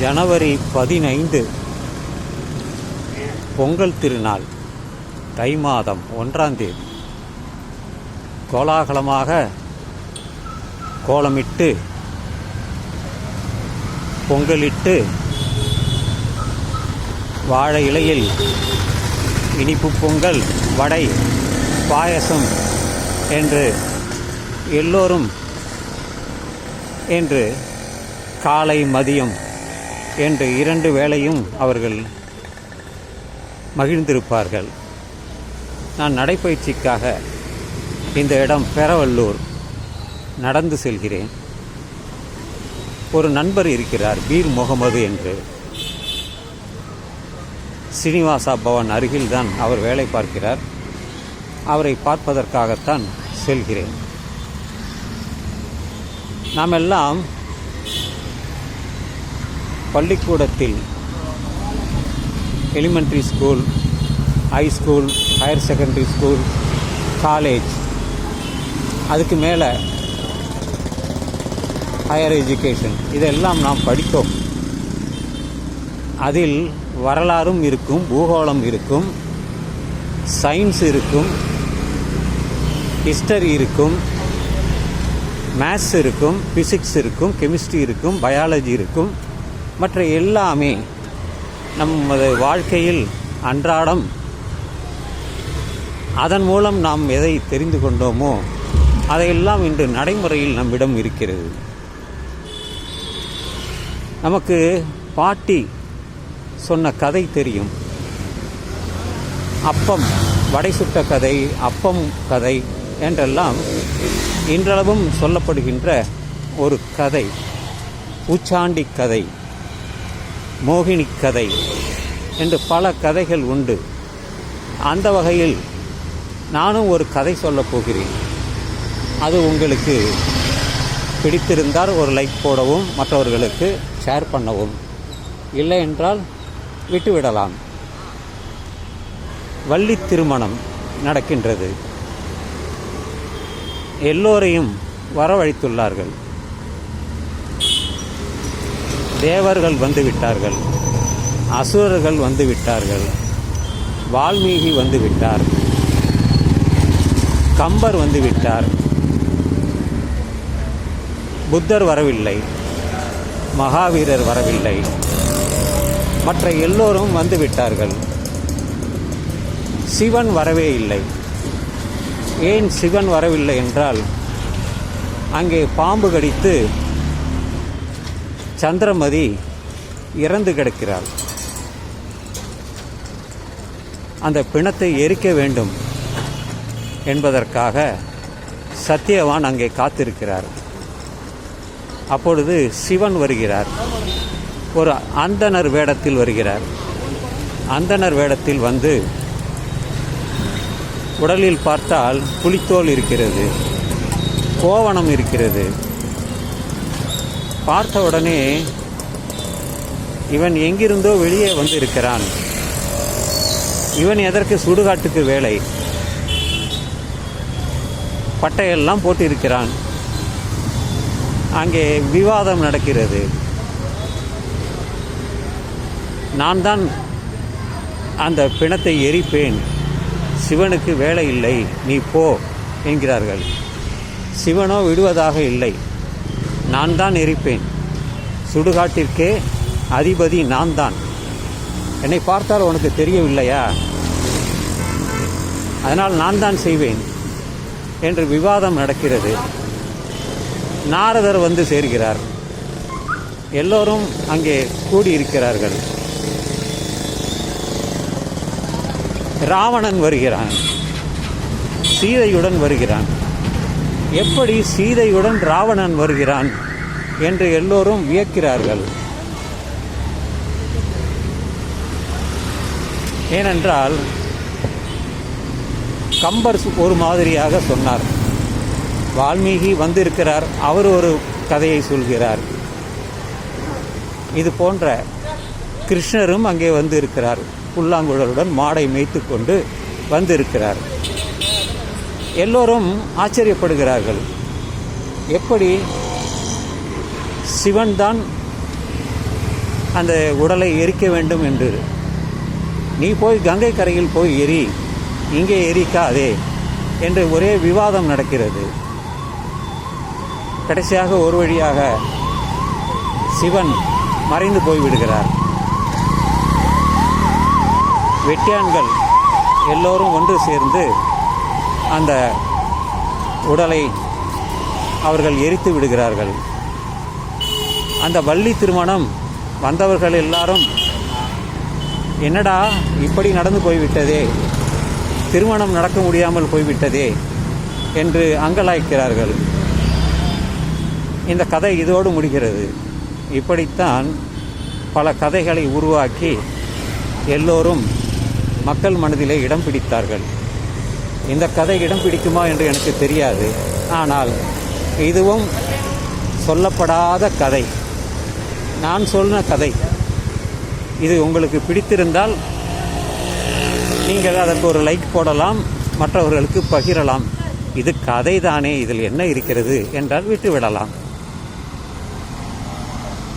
ஜனவரி பதினைந்து பொங்கல் திருநாள் தை மாதம் ஒன்றாம் தேதி. கோலாகலமாக கோலமிட்டு பொங்கலிட்டு வாழை இலையில் இனிப்பு பொங்கல் வடை பாயசம் என்று எல்லோரும் என்று காலை மதியம் என்று இரண்டு வேளையும் அவர்கள் மகிழ்ந்திருப்பார்கள். நான் நடைப்பயிற்சிக்காக இந்த இடம் பெரவல்லூர் நடந்து செல்கிறேன். ஒரு நண்பர் இருக்கிறார் பீர் முகமது என்று. ஸ்ரீனிவாசா பவன் அருகில்தான் அவர் வேலை பார்க்கிறார். அவரை பார்ப்பதற்காகத்தான் செல்கிறேன். நாம் எல்லாம் பள்ளிக்கூடத்தில் elementary school high school higher secondary school college அதுக்கு மேலே ஹையர் எஜுகேஷன் இதெல்லாம் நாம் படித்தோம். அதில் வரலாறும் இருக்கும் பூகோளம் இருக்கும் சயின்ஸ் இருக்கும் ஹிஸ்டரி இருக்கும் மேத்ஸ் இருக்கும் ஃபிசிக்ஸ் இருக்கும் கெமிஸ்ட்ரி இருக்கும் பயாலஜி இருக்கும். மற்ற எல்லாமே நமது வாழ்க்கையில் அன்றாடம் அதன் மூலம் நாம் எதை தெரிந்து கொண்டோமோ அதையெல்லாம் இன்று நடைமுறையில் நம்மிடம் இருக்கிறது. நமக்கு பாட்டி சொன்ன கதை தெரியும். அப்பம் வடை சுட்ட கதை அப்பம் கதை என்றெல்லாம் இன்றளவும் சொல்லப்படுகின்ற ஒரு கதை உச்சாண்டி கதை. மோகினி கதை என்று பல கதைகள் உண்டு. அந்த வகையில் நானும் ஒரு கதை சொல்லப் போகிறேன். அது உங்களுக்கு பிடித்திருந்தால் ஒரு லைக் போடவும் மற்றவர்களுக்கு ஷேர் பண்ணவும். இல்லை என்றால் விட்டுவிடலாம். வள்ளி திருமணம் நடக்கின்றது. எல்லோரையும் வரவழைத்துள்ளார்கள். தேவர்கள் வந்து விட்டார்கள் அசுரர்கள் வந்து விட்டார்கள் வால்மீகி வந்து விட்டார் கம்பர் வந்து விட்டார் புத்தர் வரவில்லை. மகாவீரர் வரவில்லை. மற்ற எல்லோரும் வந்து விட்டார்கள் சிவன் வரவே இல்லை. ஏன் சிவன் வரவில்லை என்றால் அங்கே பாம்பு கடித்து சந்திரமதி இறந்து கிடக்கிறாள். அந்த பிணத்தை எரிக்க வேண்டும் என்பதற்காக சத்தியவான் அங்கே காத்திருக்கிறார். அப்பொழுது சிவன் வருகிறார். ஒரு அந்தனர் வேடத்தில் வருகிறார். அந்தனர் வேடத்தில் வந்து உடலில் பார்த்தால் புலித்தோல் இருக்கிறது கோவணம் இருக்கிறது பார்த்த உடனே இவன் எங்கிருந்தோ வெளியே வந்து இருக்கிறான் இவன் எதற்கு சுடுகாட்டுக்கு வேலை? பட்டையெல்லாம் போட்டிருக்கிறான். அங்கே விவாதம் நடக்கிறது. நான் தான் அந்த பிணத்தை எரிப்பேன். சிவனுக்கு வேலை இல்லை. நீ போ என்கிறார்கள். சிவனோ விடுவதாக இல்லை. நான் தான் எரிப்பேன். சுடுகாட்டிற்கே அதிபதி நான் தான் என்னை பார்த்தால் உனக்கு தெரியவில்லையா? அதனால் நான் தான் செய்வேன் என்று விவாதம் நடக்கிறது. நாரதர் வந்து சேர்கிறார். எல்லோரும் அங்கே கூடியிருக்கிறார்கள். ராவணன் வருகிறான். சீதையுடன் வருகிறான். எப்படி சீதையுடன் ராவணன் வருகிறான் என்று எல்லோரும் வியக்கிறார்கள். ஏனென்றால் கம்பர் ஒரு மாதிரியாக சொன்னார். வால்மீகி வந்திருக்கிறார் அவர் ஒரு கதையை சொல்கிறார். இது போன்ற கிருஷ்ணரும் அங்கே வந்திருக்கிறார். புல்லாங்குழலுடன் மாடை மேய்த்து கொண்டு வந்திருக்கிறார். எல்லோரும் ஆச்சரியப்படுகிறார்கள். எப்படி சிவன் தான் அந்த உடலை எரிக்க வேண்டும் என்று. நீ போய் கங்கை கரையில் போய் எரி இங்கே எரிக்காதே என்று ஒரே விவாதம் நடக்கிறது. கடைசியாக ஒரு வழியாக சிவன் மறைந்து போய்விடுகிறார் வெட்டியான்கள் எல்லோரும் ஒன்று சேர்ந்து அந்த உடலை அவர்கள் எரித்து விடுகிறார்கள். அந்த வள்ளி திருமணம் வந்தவர்கள் எல்லாரும் என்னடா இப்படி நடந்து போய்விட்டதே? திருமணம் நடக்க முடியாமல் போய்விட்டதே? என்று அங்கலாய்க்கிறார்கள். இந்த கதை இதோடு முடிகிறது. இப்படித்தான் பல கதைகளை உருவாக்கி எல்லோரும் மக்கள் மனதிலே இடம் பிடித்தார்கள். இந்த கதை இடம் பிடிக்குமா என்று எனக்கு தெரியாது. ஆனால் இதுவும் சொல்லப்படாத கதை. நான் சொன்ன கதை. இது உங்களுக்கு பிடித்திருந்தால் நீங்கள் அதற்கு ஒரு லைக் போடலாம் மற்றவர்களுக்கு பகிரலாம். இது கதை தானே இதில் என்ன இருக்கிறது என்றால் விட்டுவிடலாம்.